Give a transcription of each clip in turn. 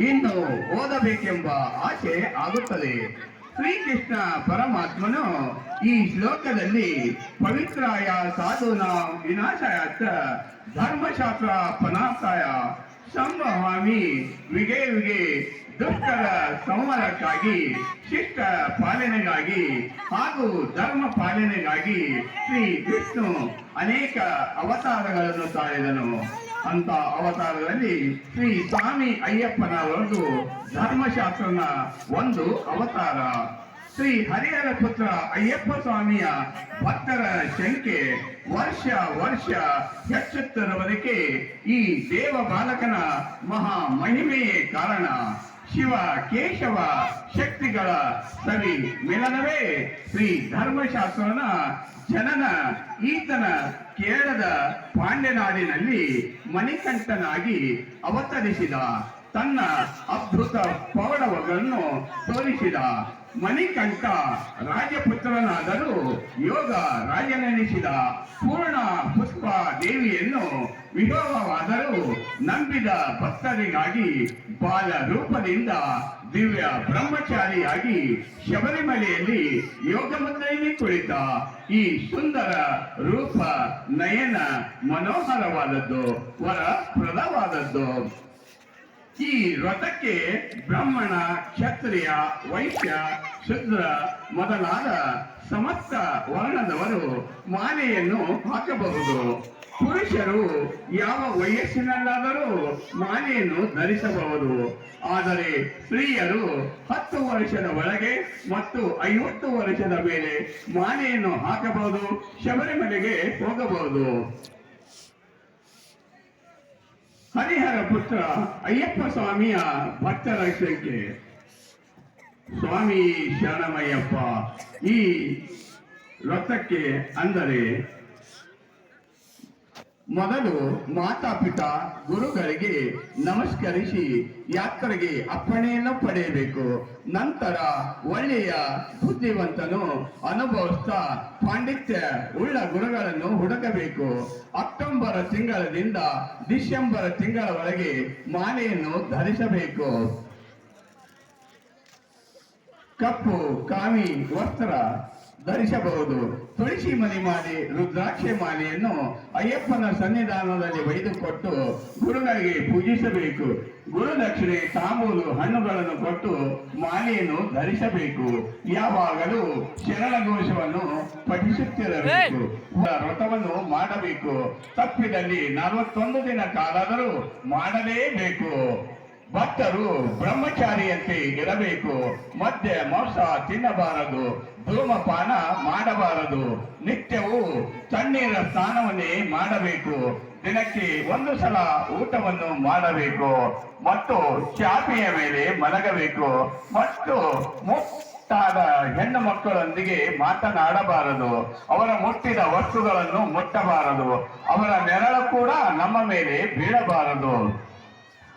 ಇನ್ನು ಓದಬೇಕೆಂಬ ಆಸೆ ಆಗುತ್ತದೆ. ಶ್ರೀಕೃಷ್ಣ ಪರಮಾತ್ಮನು ಈ ಶ್ಲೋಕದಲ್ಲಿ ಪವಿತ್ರಾಯ ಸಾಧುನ ವಿನಾಶಾಯ ಧರ್ಮಶಾಸ್ತ್ರ ಪನಾಸಾಯ ಸಂಭವಾಮಿ ವಿಗೆ ವಿಗೆ ದುಷ್ಟರ ಸಂವರಕ್ಕಾಗಿ ಶಿಷ್ಟ ಪಾಲನೆಗಾಗಿ ಹಾಗೂ ಧರ್ಮ ಪಾಲನೆಗಾಗಿ ಶ್ರೀ ವಿಷ್ಣು ಅನೇಕ ಅವತಾರಗಳನ್ನು ತಾಳಿದನು ಅಂತ ಅವತಾರದಲ್ಲಿ ಶ್ರೀ ಸ್ವಾಮಿ ಅಯ್ಯಪ್ಪನವರದು ಧರ್ಮಶಾಸ್ತ್ರನ ಒಂದು ಅವತಾರ. ಶ್ರೀ ಹರಿಹರ ಪುತ್ರ ಅಯ್ಯಪ್ಪ ಸ್ವಾಮಿಯ ಭಕ್ತರ ಶಂಕೆ ವರ್ಷ ವರ್ಷ ಹೆಚ್ಚುತ್ತಿರುವುದಕ್ಕೆ ಈ ದೇವ ಬಾಲಕನ ಮಹಾ ಮಹಿಮೆಯೇ ಕಾರಣ. ಶಿವ, ಕೇಶವ ಶಕ್ತಿಗಳ ಸರಿ ಮಿಲನವೇ ಶ್ರೀ ಧರ್ಮಶಾಸ್ತ್ರನ ಜನನ ಈತನ ಕೇರಳದ ಪಾಂಡ್ಯನಾಡಿನಲ್ಲಿ ಮಣಿಕಂಠನಾಗಿ ಅವತರಿಸಿದ ತನ್ನ ಅದ್ಭುತ ಪೌರವಗಳನ್ನು ತೋರಿಸಿದ ಮಣಿಕಂಠ ರಾಜಪುತ್ರನಾದರೂ ಯೋಗ ರಾಜನೆನಿಸಿದ ಪೂರ್ಣ ಪುಷ್ಪ ದೇವಿಯನ್ನು ವಿಭವವಾದರೂ ನಂಬಿದ ಭಕ್ತರಿಗಾಗಿ ಬಾಲ ರೂಪದಿಂದ ದಿವ್ಯ ಬ್ರಹ್ಮಚಾರಿಯಾಗಿ ಶಬರಿಮಲೆಯಲ್ಲಿ ಯೋಗ ಮುದ್ರೆಯಲ್ಲಿ ಕುಳಿತ ಈ ಸುಂದರ ರೂಪ ನಯನ ಮನೋಹರವಾದದ್ದು ವರ ಪ್ರದವಾದದ್ದು ಈ ವ್ರತಕ್ಕೆ ಬ್ರಾಹ್ಮಣ, ಕ್ಷತ್ರಿಯ, ವೈಶ್ಯ, ಶುದ್ರ ಮೊದಲಾದ ಸಮಸ್ತ ವರ್ಣದವರು ಮಾಲೆಯನ್ನು ಹಾಕಬಹುದು. ಪುರುಷರು ಯಾವ ವಯಸ್ಸಿನಲ್ಲಾದರೂ ಮಾಲೆಯನ್ನು ಧರಿಸಬಹುದು. ಆದರೆ ಸ್ತ್ರೀಯರು ಹತ್ತು ವರ್ಷದ ಒಳಗೆ ಮತ್ತು ಐವತ್ತು ವರ್ಷದ ಮೇಲೆ ಮಾಲೆಯನ್ನು ಹಾಕಬಹುದು, ಶಬರಿಮಲೆಗೆ ಹೋಗಬಹುದು. ಹರಿಹರ ಪುತ್ರ ಅಯ್ಯಪ್ಪ ಸ್ವಾಮಿಯ ಭಕ್ತರ ಸಂಖ್ಯೆ ಸ್ವಾಮಿ ಶರಣಮಯ್ಯಪ್ಪ, ಈ ವ್ರತಕ್ಕೆ ಅಂದರೆ ಮೊದಲು ಮಾತಾಪಿತ ಗುರುಗಳಿಗೆ ನಮಸ್ಕರಿಸಿ ಯಾತ್ರೆಗೆ ಅಪ್ಪಣೆಯನ್ನು ಪಡೆಯಬೇಕು. ನಂತರ ಒಳ್ಳೆಯ ಬುದ್ಧಿವಂತನು ಅನುಭವಿಸ್ತಾ ಪಾಂಡಿತ್ಯ ಉಳ್ಳ ಗುರುಗಳನ್ನು ಹುಡುಕಬೇಕು. ಅಕ್ಟೋಬರ್ ತಿಂಗಳದಿಂದ ಡಿಸೆಂಬರ್ ತಿಂಗಳವರೆಗೆ ಮಾಲೆಯನ್ನು ಧರಿಸಬೇಕು. ಕಪ್ಪು, ಕಾಮಿ, ವಸ್ತ್ರ ಧರಿಸಬಹುದು. ತುಳಸಿ ಮನಿ ಮಾಲೆ ರುದ್ರಾಕ್ಷಿ ಮಾಲೆಯನ್ನು ಅಯ್ಯಪ್ಪನ ಸನ್ನಿಧಾನದಲ್ಲಿ ಬೈದುಕೊಟ್ಟು ಗುರುಗಳಿಗೆ ಪೂಜಿಸಬೇಕು. ಗುರುದಕ್ಷಿಣೆ ತಾಂಬೂಲು ಹಣ್ಣುಗಳನ್ನು ಕೊಟ್ಟು ಮಾಲೆಯನ್ನು ಧರಿಸಬೇಕು. ಯಾವಾಗಲೂ ಶರಣ ಘೋಷವನ್ನು ಪಠಿಸುತ್ತಿರಬೇಕು ವ್ರತವನ್ನು ಮಾಡಬೇಕು. ತಪ್ಪಿದಲ್ಲಿ ನಲವತ್ತೊಂದು ದಿನ ಕಾಲಾದರೂ ಮಾಡಲೇಬೇಕು. ಭಕ್ತರು ಬ್ರಹ್ಮಚಾರಿಯಂತೆ ಇರಬೇಕು, ಮದ್ಯ, ಮಾಂಸ ತಿನ್ನಬಾರದು, ಧೂಮಪಾನ ಮಾಡಬಾರದು, ನಿತ್ಯವೂ ತಣ್ಣೀರ ಸ್ನಾನವನ್ನೇ ಮಾಡಬೇಕು, ದಿನಕ್ಕೆ ಒಂದು ಸಲ ಊಟವನ್ನು ಮಾಡಬೇಕು, ಮತ್ತು ಚಾಪೆಯ ಮೇಲೆ ಮಲಗಬೇಕು, ಮತ್ತು ಮುಟ್ಟಾದ ಹೆಣ್ಣು ಮಕ್ಕಳೊಂದಿಗೆ ಮಾತನಾಡಬಾರದು, ಅವರ ಮುಟ್ಟಿದ ವಸ್ತುಗಳನ್ನು ಮುಟ್ಟಬಾರದು, ಅವರ ನೆರಳು ಕೂಡ ನಮ್ಮ ಮೇಲೆ ಬೀಳಬಾರದು.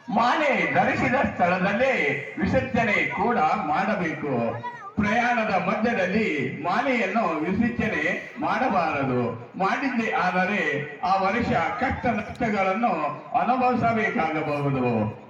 ಮಾಲೆ ಧರಿಸಿದ ಸ್ಥಳದಲ್ಲೇ ವಿಸರ್ಜನೆ ಕೂಡ ಮಾಡಬೇಕು. ಪ್ರಯಾಣದ ಮಧ್ಯದಲ್ಲಿ ಮಾಲೆಯನ್ನು ವಿಸರ್ಜನೆ ಮಾಡಬಾರದು. ಮಾಡಿದ್ದೆ ಆದರೆ ಆ ವರ್ಷ ಕಷ್ಟ ನಷ್ಟಗಳನ್ನು ಅನುಭವಿಸಬೇಕಾಗಬಹುದು.